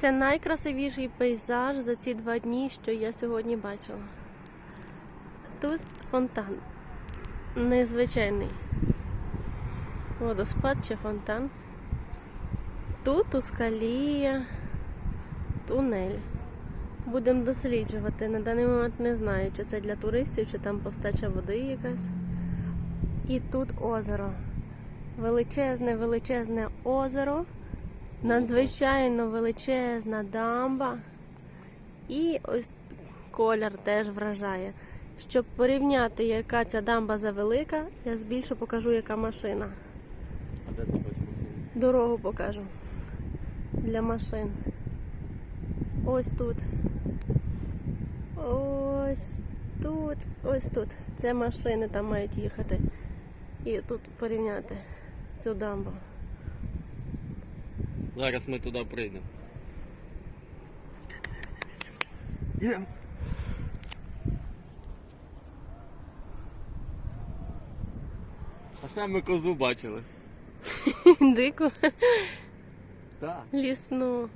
Це найкрасивіший пейзаж за ці два дні, що я сьогодні бачила. Тут фонтан. Незвичайний. Водоспад чи фонтан. Тут у скалі тунель. Будемо досліджувати. На даний момент не знаю, чи це для туристів, чи там повстача води якась. І тут озеро. Величезне, величезне озеро. Надзвичайно величезна дамба. І ось колір теж вражає. Щоб порівняти, яка ця дамба завелика, я збільшу покажу, яка машина. А де ти бачиш машину? Дорогу покажу для машин. Ось тут. Ось тут. Ось тут. Це машини там мають їхати. І тут порівняти цю дамбу. Зараз ми туди прийдемо. Є. А ще ми козу бачили. Дику Так. лісну.